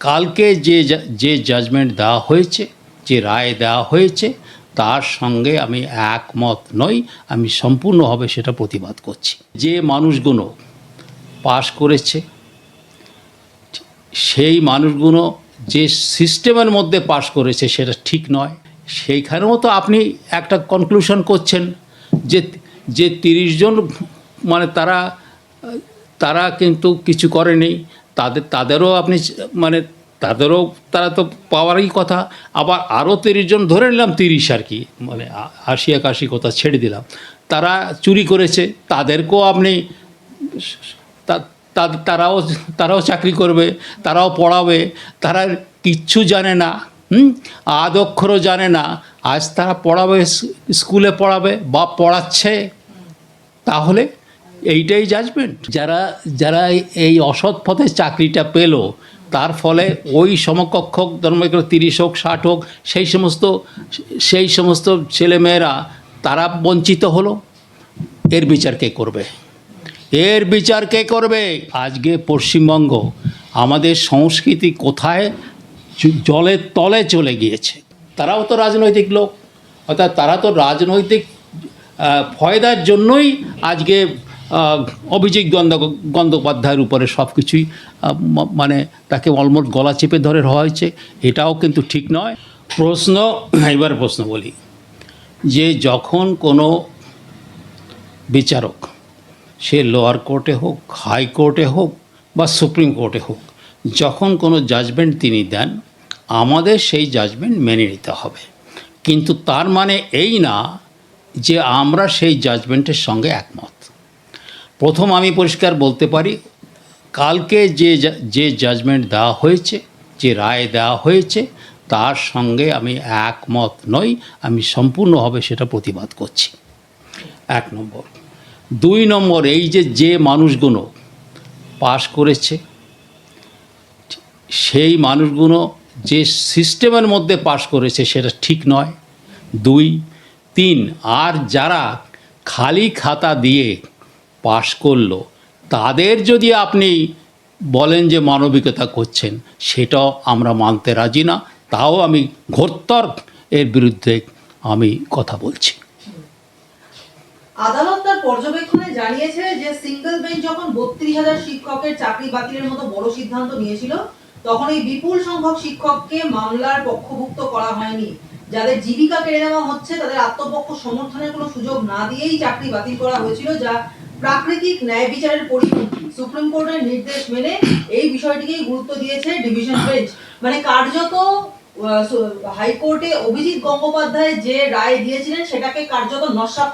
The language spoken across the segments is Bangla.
কালকে যে যে জাজমেন্ট দেওয়া হয়েছে, যে রায় দেওয়া হয়েছে, তার সঙ্গে আমি একমত নই, আমি সম্পূর্ণভাবে সেটা প্রতিবাদ করছি। যে মানুষগুলো পাশ করেছে, সেই মানুষগুলো যে সিস্টেমের মধ্যে পাশ করেছে সেটা ঠিক নয়। সেইখানেও তো আপনি একটা কনক্লুশন করছেন যে যে তিরিশ জন মানে তারা তারা কিন্তু কিছু করেনি তাদের, তাদেরও আপনি মানে তাদেরও, তারা তো পাওয়ারই কথা। আবার আরও তিরিশ জন ধরে নিলাম, তিরিশ আর কি মানে আশি একাশি কথা ছেড়ে দিলাম। তারা চুরি করেছে, তাদেরকেও আপনি তারাও তারাও চাকরি করবে, তারাও পড়াবে, তারা কিচ্ছু জানে না, হুম? আদক্ষরও জানে না, আজ তারা পড়াবে স্কুলে পড়াবে বা পড়াচ্ছে, তাহলে এইটাই জাজমেন্ট যারা যারা এই অসৎ পথে চাকরিটা পেল, তার ফলে ওই সমকক্ষ ধর্ম তিরিশ হোক, ষাট হোক, সেই সমস্ত সেই সমস্ত ছেলেমেয়েরা, তারা বঞ্চিত হলো। এর বিচার কে করবে? এর বিচার কে করবে? আজকে পশ্চিমবঙ্গ আমাদের সংস্কৃতি কোথায়? জলের তলে চলে গিয়েছে। তারাও তো রাজনৈতিক লোক। অর্থাৎ তারা তো রাজনৈতিক ফয়দার জন্যই আজকে অভিজিৎ গন্ধ গঙ্গোপাধ্যায়ের উপরে সব কিছুই মানে তাকে অলমোস্ট গলা চেপে ধরে হয়েছে, এটাও কিন্তু ঠিক নয়। প্রশ্ন, এবার প্রশ্ন বলি, যে যখন কোনো বিচারক, সে লোয়ার কোর্টে হোক হাই কোর্টে হোক, বা সুপ্রিম কোর্টে হোক, যখন কোনো জাজমেন্ট তিনি দেন, আমাদের সেই জাজমেন্ট মেনে নিতে হবে। কিন্তু তার মানে এই না যে আমরা সেই জাজমেন্টের সঙ্গে একমত। প্রথম আমি পরিষ্কার বলতে পারি, কালকে যে যে জাজমেন্ট দেওয়া হয়েছে, যে রায় দেওয়া হয়েছে, তার সঙ্গে আমি একমত নই, আমি সম্পূর্ণভাবে সেটা প্রতিবাদ করছি। এক নম্বর। দুই নম্বর, এই যে যে মানুষগুলো পাশ করেছে, সেই মানুষগুলো যে সিস্টেমের মধ্যে পাশ করেছে, সেটা ঠিক নয়। দুই, তিন, আর যারা খালি খাতা দিয়ে পাশ করল। তাদের যদি আপনি বলেন যে মানবিকতা করছেন, সেটাও আমরা মানতে রাজি না। তাও আমি ঘোরতর এর বিরুদ্ধে আমি কথা বলছি। আদালত তার পর্যবেক্ষণে জানিয়েছে যে সিঙ্গেল বেঞ্চ যখন বত্রিশ হাজার শিক্ষকের চাকরি বাতিলের মতো বড় সিদ্ধান্ত নিয়েছিল, তখন এই বিপুল সংখ্যক শিক্ষককে মামলার পক্ষভুক্ত করা হয়নি। যাদের জীবিকা কেড়ে নেওয়া হচ্ছে, তাদের আত্মপক্ষ সমর্থনের কোনো সুযোগ না দিয়েই চাকরি বাতিল করা হয়েছিল, যা প্রাকৃতিক ন্যায় বিচারের পরিপন্থী সুপ্রিম কোর্টের নির্দেশ মেনে এই বিষয়টিকেই গুরুত্ব দিয়েছে ডিভিশন বেঞ্চ। মানে কার্যত হাইকোর্টে অভিজিৎ গঙ্গোপাধ্যায় যে রায় দিয়েছিলেন সেটাকে কার্যত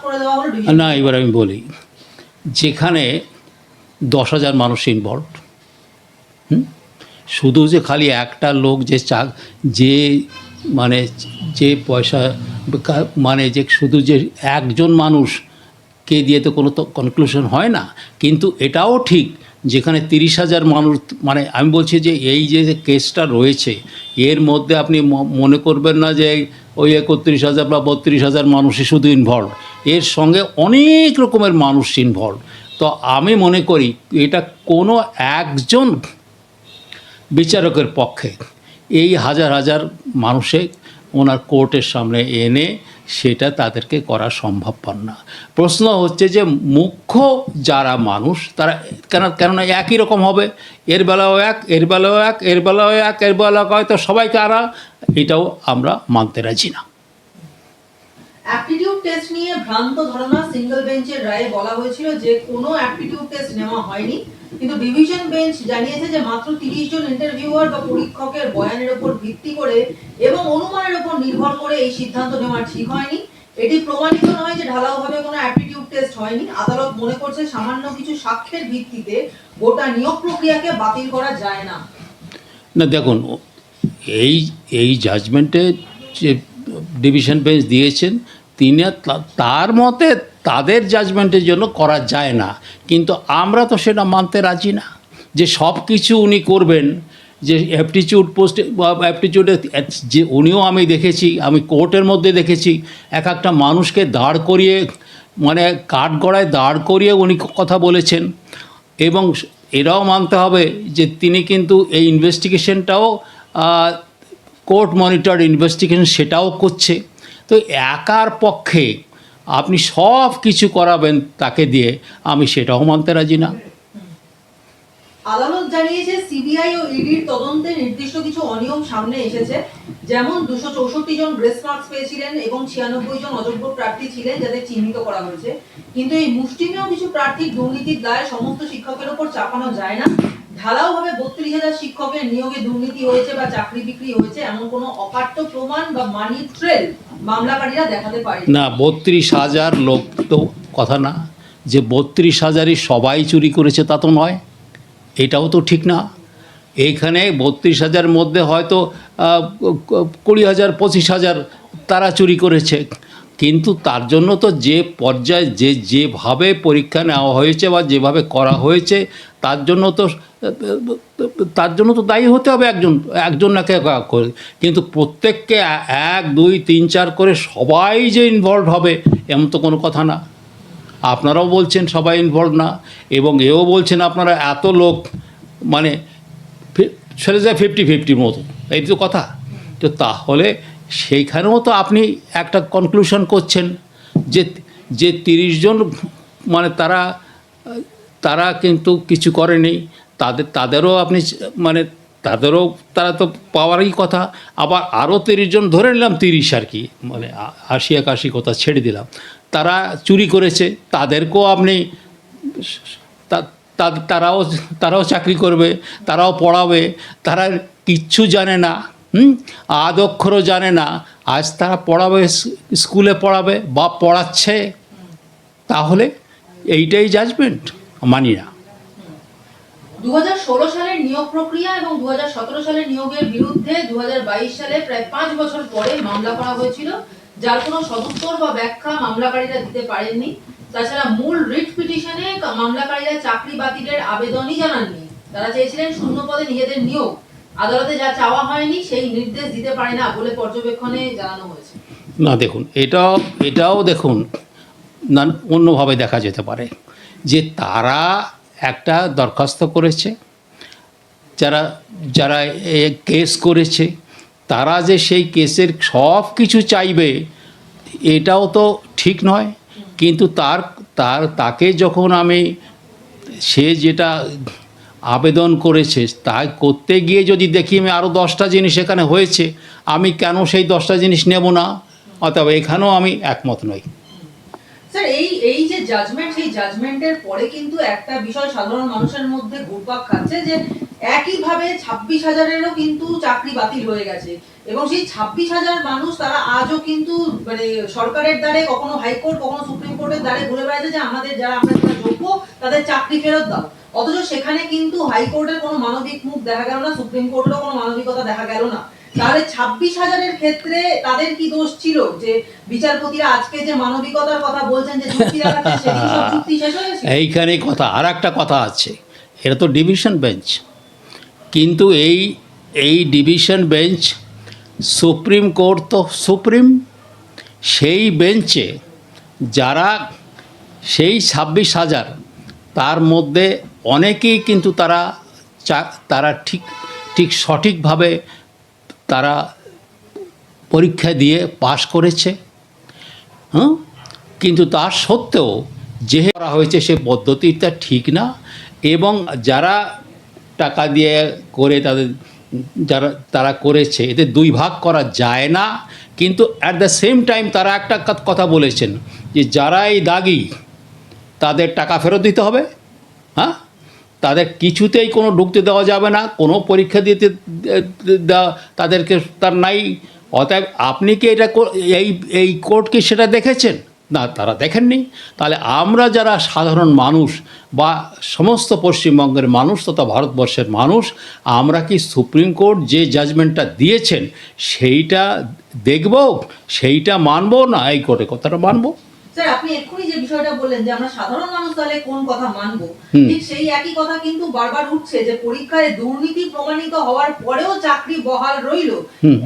করে দেওয়া হলো না, এবার আমি বলি, যেখানে দশ হাজার মানুষ ইনভলভ শুধু যে খালি একটা লোক যে চা, যে মানে যে পয়সা মানে যে শুধু যে একজন মানুষকে দিয়ে তো কোনো তো কনক্লুশন হয় না। কিন্তু এটাও ঠিক যেখানে তিরিশ হাজার মানুষ মানে আমি বলছি যে এই যে কেসটা রয়েছে, এর মধ্যে আপনি মনে করবেন না যে ওই একত্রিশ হাজার বা বত্রিশ হাজার মানুষই শুধু ইনভলভ এর সঙ্গে অনেক রকমের মানুষ ইনভলভ তো আমি মনে করি এটা কোনো একজন বিচারকের পক্ষে এই হাজার হাজার মানুষে ওনার কোর্টের সামনে এনে সেটা তাদেরকে করা সম্ভবপর না। প্রশ্ন হচ্ছে যে মুখ্য যারা মানুষ, তারা কেন কেননা একই রকম হবে। এর বেলাও এক, এর বেলাও এক, এর বেলাও এক, এর বেলাও হয়তো সবাইকে আরা এটাও আমরা মানতে রাজি না। অ্যাপটিটিউড টেস্ট নিয়ে ভ্রান্ত ধারণা সিঙ্গেল বেঞ্চের রায়ে বলা হয়েছিল যে কোনো অ্যাপটিটিউড টেস্ট নেওয়া হয়নি। কিন্তু ডিভিশন বেঞ্চ জানিয়েছে যে মাত্র তিরিশ জন ইন্টারভিউয়ার বা পরীক্ষকের বয়ানের উপর ভিত্তি করে এবং অনুমানের উপর নির্ভর করে এই সিদ্ধান্ত নেওয়া ঠিক হয়নি। এটি প্রমাণিত নয় যে ঢালাওভাবে কোনো অ্যাপটিটিউড টেস্ট হয়নি। আদালত মনে করছে সামান্য কিছু সাক্ষ্যের ভিত্তিতে গোটা নিয়োগ প্রক্রিয়াকে বাতিল করা যায় না। না, দেখুন, এই এই জাজমেন্টে যে ডিভিশন বেঞ্চ দিয়েছেন, তিনি তার মতে তাদের জাজমেন্টের জন্য করা যায় না। কিন্তু আমরা তো সেটা মানতে রাজি না। যে সব কিছু উনি করবেন, যে অ্যাপটিচিউড পোস্ট অ্যাপটিচিউডে যে উনিও আমি দেখেছি, আমি কোর্টের মধ্যে দেখেছি, এক একটা মানুষকে দাঁড় করিয়ে মানে কাঠগড়ায় দাঁড় করিয়ে উনি কথা বলেছেন। এবং এটাও মানতে হবে যে তিনি কিন্তু এই ইনভেস্টিগেশনটাও কোর্ট মনিটর ইনভেস্টিগেশন সেটাও করছে। তো একার পক্ষে আপনি সব কিছু করাবেন তাকে দিয়ে আমি সেটাও মানতে রাজি না। আদালত জানিয়েছে, সিবিআই ও ইডির তদন্তে নির্দিষ্ট কিছু অনিয়ম সামনে এসেছে। যেমন দুশো চৌষট্টি জন গ্রেস মার্কস পেয়েছিলেন এবং ছিয়ানব্বই জন অযোগ্য প্রার্থী ছিলেন যাদের চিহ্নিত করা হয়েছে। কিন্তু এই মুষ্টিমেয় কিছু প্রার্থীর দুর্নীতির দায় সমস্ত শিক্ষকের উপর চাপানো যায় না। ঢালাও ভাবে বত্রিশ হাজার শিক্ষকের নিয়োগে দুর্নীতি হয়েছে বা চাকরি বিক্রি হয়েছে এমন কোনো অকাট্য প্রমাণ বা মানি ট্রেল মামলাকারীরা দেখাতে পারে না, বত্রিশ হাজার লোক তো কথা না। যে বত্রিশ হাজারই সবাই চুরি করেছে তা তো নয়। এটাও তো ঠিক না। এইখানে বত্রিশ হাজার মধ্যে হয়তো কুড়ি হাজার, পঁচিশ হাজার তারা চুরি করেছে। কিন্তু তার জন্য তো যে পর্যায়ে যে যেভাবে পরীক্ষা নেওয়া হয়েছে বা যেভাবে করা হয়েছে, তার জন্য তো, তার জন্য তো দায়ী হতে হবে একজন একজন নাকে করে। কিন্তু প্রত্যেককে এক, দুই, তিন, চার করে সবাই যে ইনভলভ হবে, এমন তো কোনো কথা না। আপনারাও বলছেন সবাই ইনভলভ না, এবং এও বলছেন আপনারা এত লোক মানে ছেড়ে যায় ফিফটি ফিফটির মতো। এই তো কথা। তো তাহলে সেইখানেও তো আপনি একটা কনক্লুশন করছেন যে যে তিরিশ জন মানে তারা তারা কিন্তু কিছু করেনি, তাদের, তাদেরও আপনি মানে তাদেরও, তারা তো পাওয়ারই কথা। আবার আরও তিরিশ জন ধরে নিলাম তিরিশ আর কি মানে আশি একাশি কথা ছেড়ে দিলাম। তারা চুরি করেছে, তাদেরকেও আপনি তারাও তারাও চাকরি করবে, তারাও পড়াবে, তারা কিচ্ছু জানে না, হুম? আদ অক্ষরও জানে না। আজ তারা পড়াবে, স্কুলে পড়াবে বা পড়াচ্ছে, তাহলে এইটাই জাজমেন্ট মানি না। দু হাজার ষোলো সালের নিয়োগ প্রক্রিয়া এবং দু হাজার সতেরো সালের নিয়োগের বিরুদ্ধে দু হাজার বাইশ সালে প্রায় পাঁচ বছর পরে মামলা করা হয়েছিল। যার কোনো সদুত্তর বা ব্যাখ্যা মামলাকারীরা দিতে পারেননি। তাছাড়া মূল রিট পিটিশনে মামলাকারীরা চাকরি বাতিলের আবেদনই জানাননি। তারা চেয়েছিলেন শূন্য পদে নিজেদের নিয়োগ। আদালতে যা চাওয়া হয়নি, সেই নির্দেশ দিতে পারে না বলে পর্যবেক্ষণে জানানো হয়েছে। না, দেখুন এটাও এটাও দেখুন, না, অন্যভাবে দেখা যেতে পারে যে তারা একটা দরখাস্ত করেছে, যারা যারা কেস করেছে তারা যে সেই কেসের সব কিছু চাইবে, এটাও তো ঠিক নয়। কিন্তু তার তার, তাকে যখন আমি, সে যেটা আবেদন করেছে তা করতে গিয়ে যদি দেখি আমি আরও দশটা জিনিস এখানে হয়েছে, আমি কেন সেই দশটা জিনিস নেব না? অতএব এখানেও আমি একমত নই। স্যার, এই এই যে জাজমেন্ট সেই জাজমেন্টের পরে কিন্তু একটা বিষয় সাধারণ মানুষের মধ্যে ঘুরপাক খাচ্ছে যে একইভাবে ছাব্বিশ হাজারেরও কিন্তু চাকরি বাতিল হয়ে গেছে। এবং সেই ছাব্বিশ হাজার মানুষ তারা আজও কিন্তু মানে সরকারের দ্বারে, কখনো হাইকোর্ট, কখনো সুপ্রিম কোর্টের দ্বারে ঘুরে বেড়াচ্ছে যে আমাদের যারা, আমরা যারা যোগ্য, তাদের চাকরি ফেরত দাও। অথচ সেখানে কিন্তু হাইকোর্টের কোনো মানবিক মুখ দেখা গেল না, সুপ্রিম কোর্টেরও কোনো মানবিকতা দেখা গেল না। তাহলে ছাব্বিশ হাজারের ক্ষেত্রে তাদের কি দোষ ছিল? যে বিচারপতিরা আজকে যে মানবিকতার কথা বলছেন, যে যুক্তি দেখাচ্ছে সব চুক্তি শেষ হয়ে গেছে? এইখানে কথা আর একটা কথা আছে। এটা তো ডিভিশন বেঞ্চ। কিন্তু এই এই ডিভিশন বেঞ্চ, সুপ্রিম কোর্ট তো সুপ্রিম, সেই বেঞ্চে যারা সেই ছাব্বিশ হাজার, তার মধ্যে অনেকেই কিন্তু তারা তারা ঠিক ঠিক সঠিকভাবে তারা পরীক্ষা দিয়ে পাশ করেছে। হ্যাঁ কিন্তু তার সত্ত্বেও যে করা হয়েছে সে পদ্ধতিটা ঠিক না এবং যারা টাকা দিয়ে করে তাদের, যারা, তারা করেছে, এতে দুই ভাগ করা যায় না। কিন্তু অ্যাট দ্য সেম টাইম তারা একটা কথা বলেছেন যে যারা এই দাগি, তাদের টাকা ফেরত দিতে হবে হ্যাঁ? তাদের কিছুতেই কোনো ঢুকতে দেওয়া যাবে না, কোনো পরীক্ষা দিতে তাদেরকে তার নাই। অতএব আপনি কি এটা এই এই কোর্ট কি সেটা দেখেছেন? না তারা দেখেননি। তাহলে আমরা যারা সাধারণ মানুষ বা সমস্ত পশ্চিমবঙ্গের মানুষ তথা ভারতবর্ষের মানুষ আমরা কি সুপ্রিম কোর্ট যে জাজমেন্টটা দিয়েছেন সেইটা দেখব সেইটা মানবো না এই কোর্টে কথাটা মানবো? স্যার আপনি এক্ষুনি যে বিষয়টা বললেন যে আমরা সাধারণ মানুষ তাহলে কোন কথা মানবো? ঠিক সেই একই কথা কিন্তু বারবার উঠছে যে পরীক্ষায় দুর্নীতি প্রমাণিত হওয়ার পরেও চাকরি বহাল রইল।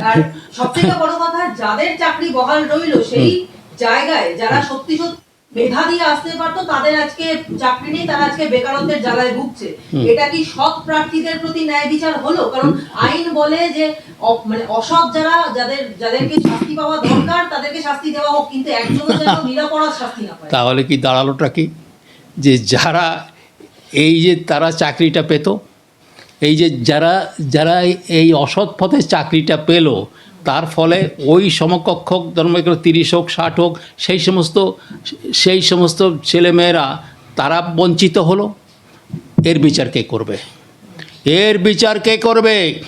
আর সবথেকে বড় কথা যাদের চাকরি বহাল রইল সেই জায়গায় যারা সত্যি সত্যি মেধা দিয়ে আসতে পারতো তাদের আজকে চাকরি নেই তারা আজকে বেকারত্বের জ্বালায় ভুগছে। এটা কি সৎ প্রার্থীদের প্রতি ন্যায় বিচার হলো? কারণ আইন বলে যে মানে অসৎ যারা যাদের যাদেরকে শাস্তি পাওয়া দরকার তাদেরকে শাস্তি দেওয়া হোক কিন্তু একজনও যেন নিরাপরাধ শাস্তি না পায়। তাহলে কি দাঁড়ালোটা কি? যে যারা এই যে তারা চাকরিটা পেত এই যে যারা যারা এই অসৎ পথে চাকরিটা পেল তার ফলে ওই সমকক্ষ ধর্ম তিরিশ হোক, ষাট হোক, সেই সমস্ত সেই সমস্ত ছেলেমেয়েরা তারা বঞ্চিত হলো। এর বিচার কে করবে? এর বিচার কে করবে?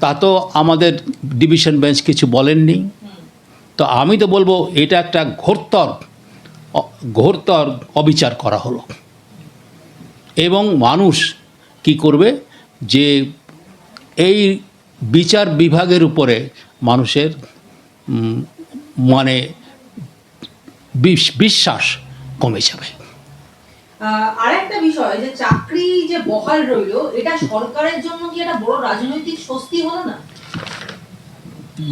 তা তো আমাদের ডিভিশন বেঞ্চ কিছু বলেননি। তো আমি তো বলব, এটা একটা ঘোরতর ঘোরতর অবিচার করা হলো। এবং মানুষ কি করবে? যে এই বিচার বিভাগের উপরে মানুষের মানে বিশ্বাস কমে যাবে। আরেকটা বিষয় যে চাকরি যে বহাল রইল এটা সরকারের জন্য কি একটা বড় রাজনৈতিক স্বস্তি হলো না?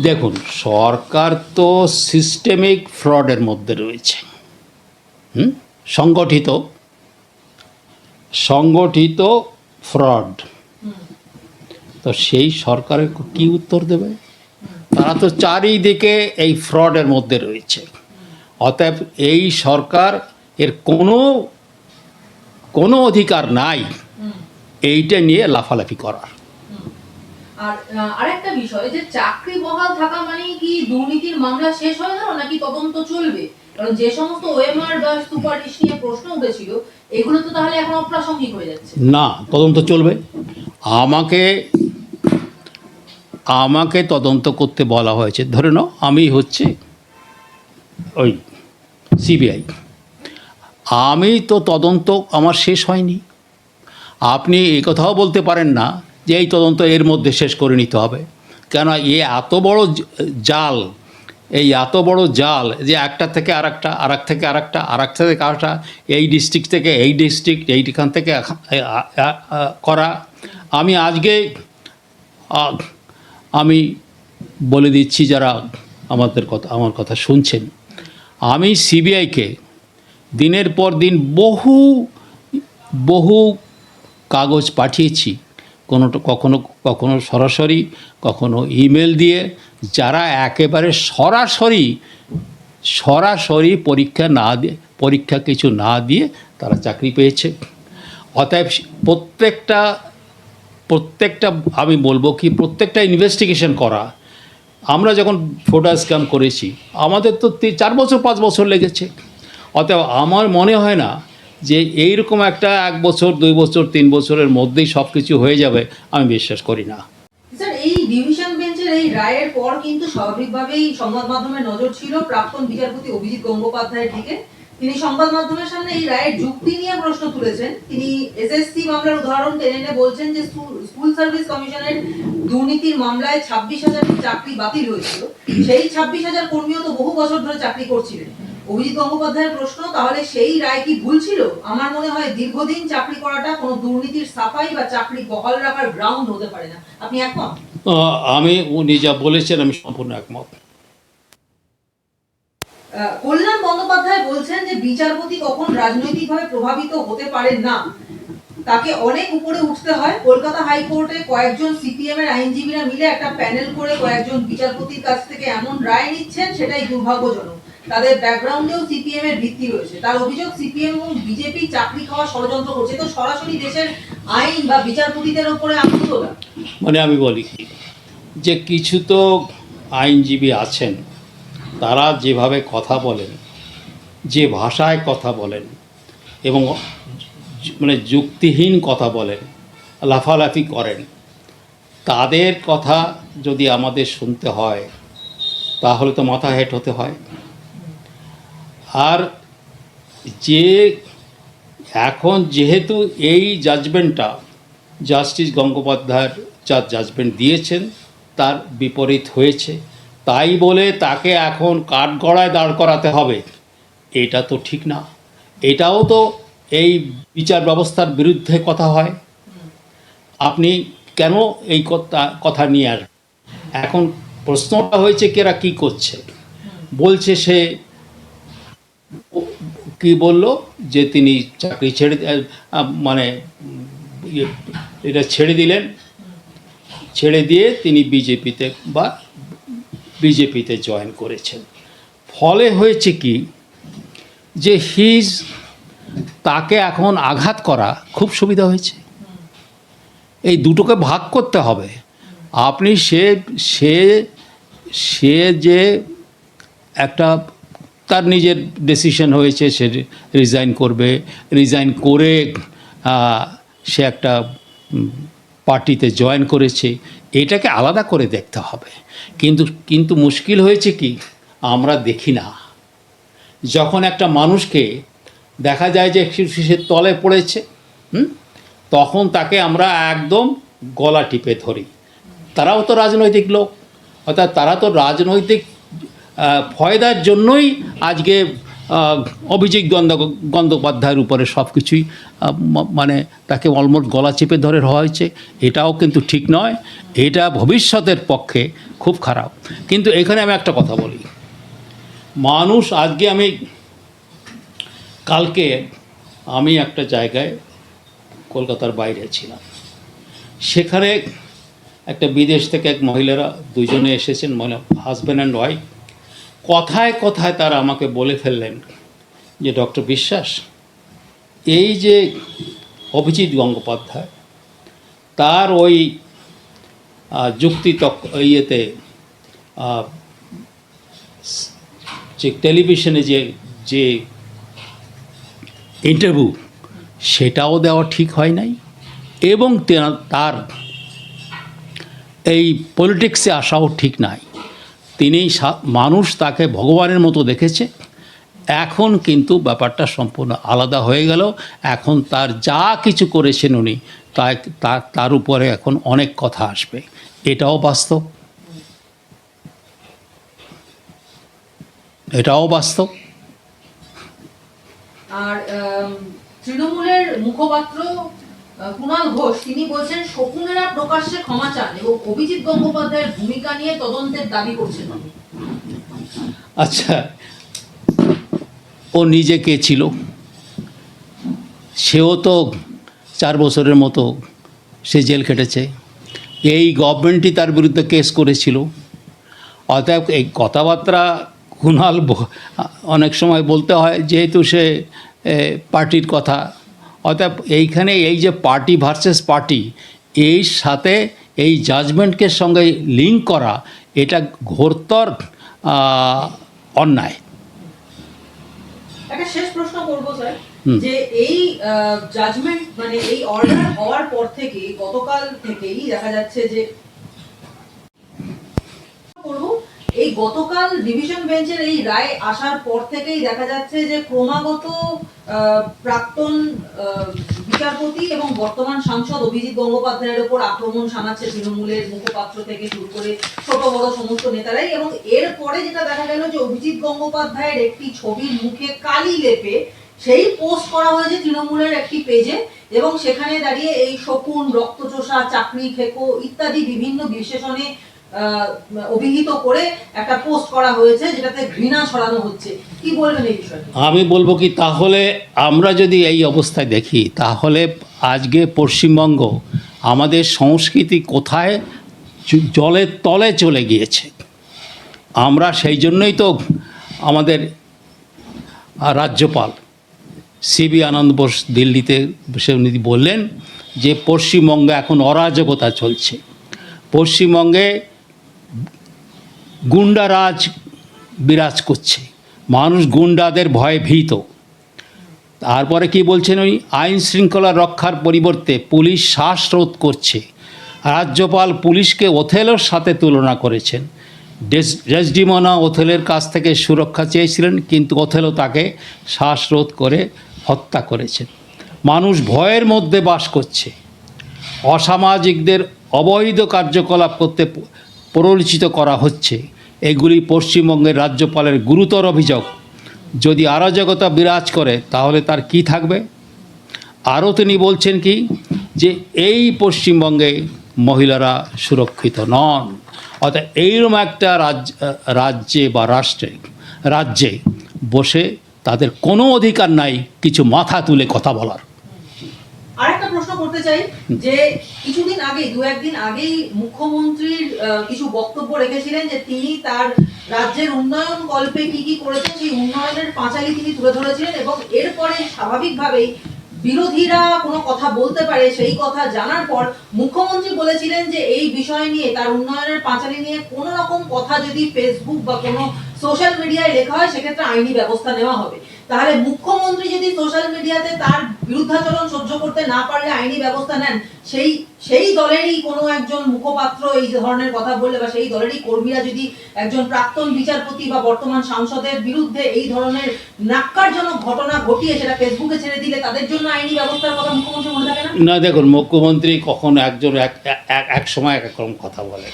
দেখুন সরকার তো সিস্টেমিক ফ্রডের মধ্যে রয়েছে। হুম? সংগঠিত সংগঠিত ফ্রড তো সেই সরকারের কি উত্তর দেবে? তারা তো চারিদিকে এই ফ্রডের মধ্যে রয়েছে। অতএব এই সরকার এর কোনো কোনো অধিকার নাই এইটা নিয়ে লাফালাফি করার। আর আরেকটা বিষয় যে চাকরি বহাল থাকা মানেই কি দুর্নীতির মামলা শেষ হয়ে গেল নাকি তদন্ত চলবে? কারণ যে সমস্ত ওএমআর বা নিয়ে প্রশ্ন উঠেছিল এগুলো তো তাহলে এখন অপ্রাসঙ্গিক হয়ে যাচ্ছে। না তদন্ত চলবে। আমাকে আমাকে তদন্ত করতে বলা হয়েছে। ধরে নাও, আমি হচ্ছে ওই সিবিআই। আমি তো তদন্ত আমার শেষ হয়নি। আপনি এই কথাও বলতে পারেন না যে এই তদন্ত এর মধ্যে শেষ করে নিতে হবে। কেন এ এত বড় জাল, এই এত বড় জাল যে একটা থেকে আরেকটা আর এক থেকে আর একটা থেকে আরেকটা, এই ডিস্ট্রিক্ট থেকে এই ডিস্ট্রিক্ট, এইখান থেকে করা। আমি আজকে আমি বলে দিচ্ছি যারা আমাদের কথা, আমার কথা শুনছেন। আমি সিবিআইকে দিনের পর দিন বহু বহু কাগজ পাঠিয়েছি। কোনো কখনো কখনো সরাসরি, কখনো ইমেল দিয়ে যারা একেবারে সরাসরি সরাসরি পরীক্ষা না দিয়ে, পরীক্ষা কিছু না দিয়ে তারা চাকরি পেয়েছে। অতএব প্রত্যেকটা প্রত্যেকটা, আমি বলব কি প্রত্যেকটা ইনভেস্টিগেশন করা। আমরা যখন ফোটা স্ক্যাম করেছি, আমাদের তো চার বছর, পাঁচ বছর লেগেছে। অতএব আমার মনে হয় না যে এইরকম একটা এক বছর, দুই বছর, তিন বছরের মধ্যেই সব কিছু হয়ে যাবে, আমি বিশ্বাস করি না। স্যার এই ডিভিশন বেঞ্চের এই রায়ের পর কিন্তু স্বাভাবিকভাবেই সংবাদ মাধ্যমের নজর ছিল প্রাক্তন বিচারপতি অভিজিৎ গঙ্গোপাধ্যায়ের দিকে তিনি সংবাদ মাধ্যমের সামনে এই রায়ের যুক্তি নিয়ে প্রশ্ন তুলেছেন। তিনি এসএসসি মামলার উদাহরণ টেনে এনে বলছেন যে স্কুল- সার্ভিস কমিশনের দুর্নীতির মামলায় ছাব্বিশ হাজার চাকরি বাতিল হয়েছিল? সেই ছাব্বিশ হাজার কর্মীও তো বহু বছর ধরে চাকরি করছিলেন। অভিজিৎ গঙ্গোপাধ্যায়ের প্রশ্ন, তাহলে সেই রায় কি ভুল ছিল? আমার মনে হয় দীর্ঘদিন চাকরি করাটা কোনো দুর্নীতির সাফাই বা চাকরি বহাল রাখার গ্রাউন্ড হতে পারে না। আপনি একমত? আমি উনি যা বলেছেন, আমি সম্পূর্ণ একমত। কল্যাণ বন্দ্যোপাধ্যায় বলছেন যে বিচারপতি কখন রাজনৈতিকভাবে প্রভাবিত হতে পারেন না। তাকে অনেক উপরে উঠতে হয়। কলকাতা হাইকোর্টে কয়েকজন সিপিএম এর আইনজীবীরা মিলে একটা প্যানেল করে কয়েকজন বিচারপতির কাছ থেকে এমন রায় নিচ্ছেন, সেটাই দুর্ভাগ্যজনক। তাদের ব্যাকগ্রাউন্ডেও সিপিএম এর ভিত্তি রয়েছে। তার অভিযোগ, সিপিএম এবং বিজেপি চাকরি খাওয়া ষড়যন্ত্র করছে। তো সরাসরি দেশের আইন বা বিচারপতিদের উপরে আঙুল তোলা মানে আমি বলি যে কিছু তো আইনজীবী আছেন তারা যেভাবে কথা বলেন, যে ভাষায় কথা বলেন এবং মানে যুক্তিহীন কথা বলেন, লাফালাফি করেন, তাদের কথা যদি আমাদের শুনতে হয়, তাহলে তো মাথা হেট হতে হয়। আর যে, এখন যেহেতু এই জাজমেন্টটা জাস্টিস গঙ্গোপাধ্যায়ের যা জাজমেন্ট দিয়েছেন, তার বিপরীত হয়েছে। তাই বলে তাকে এখন কাঠগড়ায় দাঁড় করাতে হবে। এটা তো ঠিক না। এটাও তো এই বিচার ব্যবস্থার বিরুদ্ধে কথা হয়। আপনি কেন এই কথা কথা নিয়ে আসবেন এখন প্রশ্নটা হয়েছে কেরা কি করছে। বলছে সে কি বলল? যে তিনি চাকরি ছেড়ে মানে ইয়ে, এটা ছেড়ে দিলেন। ছেড়ে দিয়ে তিনি বিজেপিতে বা বিজেপিতে জয়েন করেছেন। ফলে হয়েছে কি, যে হিজ তাকে এখন আঘাত করা খুব সুবিধা হয়েছে। এই দুটোকে ভাগ করতে হবে। আপনি সে সে সে যে একটা, তার নিজের ডিসিশন হয়েছে, সে রিজাইন করবে। রিজাইন করে সে একটা পার্টিতে জয়েন করেছে, এটাকে আলাদা করে দেখতে হবে। কিন্তু কিন্তু মুশকিল হয়েছে কি? আমরা দেখি না। যখন একটা মানুষকে দেখা যায় যে সে- তলে পড়েছে তখন তাকে আমরা একদম গলা টিপে ধরি। তারাও তো রাজনৈতিক লোক, অর্থাৎ তারা তো রাজনৈতিক ফয়দার জন্যই আজকে অভিজিৎ গন্ধ গঙ্গোপাধ্যায়ের উপরে সব কিছুই মানে তাকে অলমোস্ট গলা চেপে ধরে হওয়া হয়েছে। এটাও কিন্তু ঠিক নয়। এটা ভবিষ্যতের পক্ষে খুব খারাপ। কিন্তু এখানে আমি একটা কথা বলি। মানুষ আজকে আমি, কালকে আমি একটা জায়গায় কলকাতার বাইরে ছিলাম। সেখানে একটা বিদেশ থেকে এক মহিলারা দুজনে এসেছেন মানে হাজব্যান্ড অ্যান্ড ওয়াইফ কথায় কথায় তারা আমাকে বলে ফেললেন যে, ডক্টর বিশ্বাস, এই যে অভিজিৎ গঙ্গোপাধ্যায়, তার ওই যুক্তি তক ইয়েতে যে টেলিভিশনে যে যে ইন্টারভিউ সেটাও দেওয়া ঠিক হয় নাই এবং তার এই পলিটিক্সে আসাও ঠিক নাই। তিনি মানুষ তাকে ভগবানের মতো দেখেছে। এখন কিন্তু ব্যাপারটা সম্পূর্ণ আলাদা হয়ে গেল। এখন তার যা কিছু করেছেন উনি তার তার উপরে এখন অনেক কথা আসবে। এটাও বাস্তব। এটাও বাস্তব। আর তৃণমূলের মুখপাত্র কুণাল ঘোষ, তিনি বলছেন, শকুনেরা প্রকাশ্যে ক্ষমা চান এবং অভিজিৎ গঙ্গোপাধ্যায়ের ভূমিকা নিয়ে তদন্তের দাবি করছেন আচ্ছা ও নিজে কে ছিল? সেও তো চার বছরের মতো সে জেল খেটেছে। এই গভর্নমেন্টই তার বিরুদ্ধে কেস করেছিল। অতএব এই কথাবার্তা কুণাল অনেক সময় বলতে হয়, যেহেতু সে পার্টির কথা। অতএব এইখানে এই যে পার্টি ভার্সেস পার্টি এই সাথে এই জাজমেন্টকে সঙ্গে লিঙ্ক করা এটা ঘোরতর অন্যায়। একটা শেষ প্রশ্ন করব স্যার। যে এই জাজমেন্ট মানে এই অর্ডার হওয়ার পর থেকে গতকাল থেকেই দেখা যাচ্ছে যে এই গতকাল ডিভিশন বেঞ্চের এই রায় আসার পর থেকেই দেখা যাচ্ছে যে ক্রমাগত প্রাক্তন বিচারপতি এবং বর্তমান সাংসদ অভিজিৎ গঙ্গোপাধ্যায়ের ওপর আক্রমণ শানাচ্ছে তৃণমূলের মুখপাত্র থেকে শুরু করে ছোট বড় সমস্ত নেতারাই এবং এরপরে যেটা দেখা গেল যে অভিজিৎ গঙ্গোপাধ্যায়ের একটি ছবির মুখে কালি লেপে সেই পোস্ট করা হয়েছে তৃণমূলের একটি পেজে এবং সেখানে দাঁড়িয়ে এই শকুন, রক্তচোষা, চাকরি, খেকো ইত্যাদি বিভিন্ন বিশেষণে অভিহিত করে একটা পোস্ট করা হয়েছে যেটাতে ঘৃণা ছড়ানো হচ্ছে। কি বলবেন এই বিষয়ে? আমি বলব কি, তাহলে আমরা যদি এই অবস্থায় দেখি, তাহলে আজকে পশ্চিমবঙ্গ আমাদের সংস্কৃতি কোথায় জলের তলে চলে গিয়েছে। আমরা সেই জন্যই তো আমাদের রাজ্যপাল সিবি আনন্দ বোস দিল্লিতে সে উনি বললেন যে, পশ্চিমবঙ্গে এখন অরাজকতা চলছে। পশ্চিমবঙ্গে গুন্ডারাজ বিরাজ করছে। মানুষ গুন্ডাদের ভয়ে ভীত। তারপরে কি বলছেন ওই আইন শৃঙ্খলা রক্ষার পরিবর্তে পুলিশ শ্বাসরোধ করছে। রাজ্যপাল পুলিশকে ওথেলোর সাথে তুলনা করেছেন। ডেসডিমোনা ওথেলের কাছ থেকে সুরক্ষা চেয়েছিলেন, কিন্তু ওথেলো তাকে শ্বাসরোধ করে হত্যা করেছেন। মানুষ ভয়ের মধ্যে বাস করছে। অসামাজিকদের অবৈধ কার্যকলাপ করতে প্ররোচিত করা হচ্ছে। এগুলি পশ্চিমবঙ্গের রাজ্যপালের গুরুতর অভিযোগ। যদি আরাজকতা বিরাজ করে, তাহলে তার কি থাকবে? আরও তিনি বলছেন কি, যে এই পশ্চিমবঙ্গে মহিলারা সুরক্ষিত নন। অর্থাৎ এইরকম একটা রাজ্য রাজ্যে বা রাষ্ট্রে, রাজ্যে বসে তাদের কোনো অধিকার নাই, কিছু মাথা তুলে কথা বলার। করতে চাই যে কিছুদিন আগে, দু একদিন আগেই মুখ্যমন্ত্রীর কিছু বক্তব্য রেখেছিলেন যে তিনি তার রাজ্যের উন্নয়ন কল্পে কি কি করেছেন, সেই উন্নয়নের পাঁচালি তিনি তুলে ধরেছিলেন এবং এরপরে স্বাভাবিকভাবেই বিরোধীরা কোনো কথা বলতে পারে সেই কথা জানার পর মুখ্যমন্ত্রী বলেছিলেন যে এই বিষয় নিয়ে, তার উন্নয়নের পাঁচালি নিয়ে কোনো রকম কথা যদি ফেসবুক বা কোনো সোশ্যাল মিডিয়ায় লেখা হয়, সেক্ষেত্রে আইনি ব্যবস্থা নেওয়া হবে। তাহলে মুখ্যমন্ত্রী যদি সোশ্যাল মিডিয়াতে তার বিরুদ্ধাচরণ সহ্য করতে না পারলে আইনি ব্যবস্থা নেন, সেই সেই দলেরই কোনো একজন মুখপাত্র এই ধরনের কথা বললে বা সেই দলেরই কর্মীরা যদি একজন প্রাক্তন বিচারপতি বা বর্তমান সাংসদের বিরুদ্ধে এই ধরনের নাক্কারজনক ঘটনা ঘটিয়ে সেটা ফেসবুকে ছেড়ে দিলে তাদের জন্য আইনি ব্যবস্থার কথা মুখ্যমন্ত্রী মনে থাকে না? না, দেখুন, মুখ্যমন্ত্রী কখনো একজন এক, এক- সময় এক রকম কথা বলেন।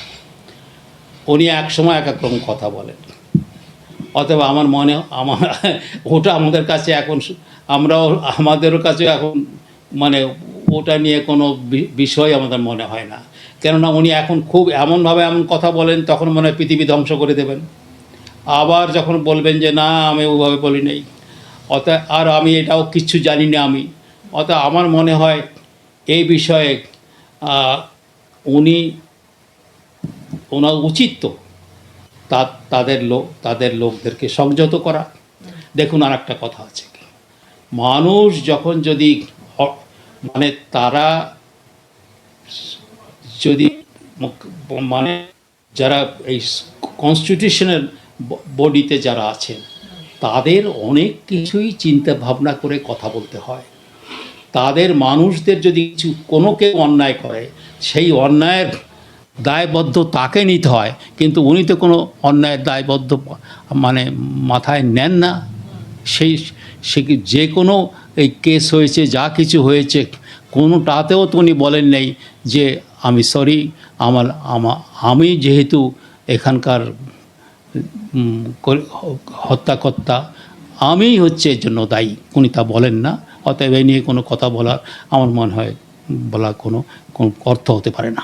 উনি এক সময় এক রকম কথা বলেন। অতএব আমার মনে, আমার, ওটা আমাদের কাছে এখন আমরাও, আমাদেরও কাছে এখন মানে ওটা নিয়ে কোনো বিষয় আমাদের মনে হয় না। কেননা উনি এখন খুব এমনভাবে এমন কথা বলেন, তখন মনে হয় পৃথিবী ধ্বংস করে দেবেন। আবার যখন বলবেন যে, না, আমি ওভাবে বলি নেই। অতএব, আর আমি এটাও কিচ্ছু জানি না আমি। অতএব আমার মনে হয় এই বিষয়ে উনি, ওনার উচিত তা তাদের লোক, তাদের লোকদেরকে সংযত করা। দেখুন আর একটা কথা আছে মানুষ যখন যদি মানে তারা যদি মানে যারা এই কনস্টিটিউশনের বডিতে যারা আছেন, তাদের অনেক কিছুই চিন্তা ভাবনা করে কথা বলতে হয়। তাদের মানুষদের যদি কিছু কোনো কেউ অন্যায় করে, সেই অন্যায়ের দায়বদ্ধ তাকে নিতে হয়, কিন্তু উনি তো কোনো অন্যায়ের দায়বদ্ধ মানে মাথায় নেন না। সেই সে যে কোনো এই কেস হয়েছে, যা কিছু হয়েছে, কোনোটাতেও তো উনি বলেন নেই যে আমি সরি, আমার, আমি যেহেতু এখানকার হত্যাকর্তা, আমি হচ্ছে এর জন্য দায়ী। উনি তা বলেন না, অতএব এই নিয়ে কোনো কথা বলার আমার মনে হয় বলা কোনো কোনো অর্থ হতে পারে না।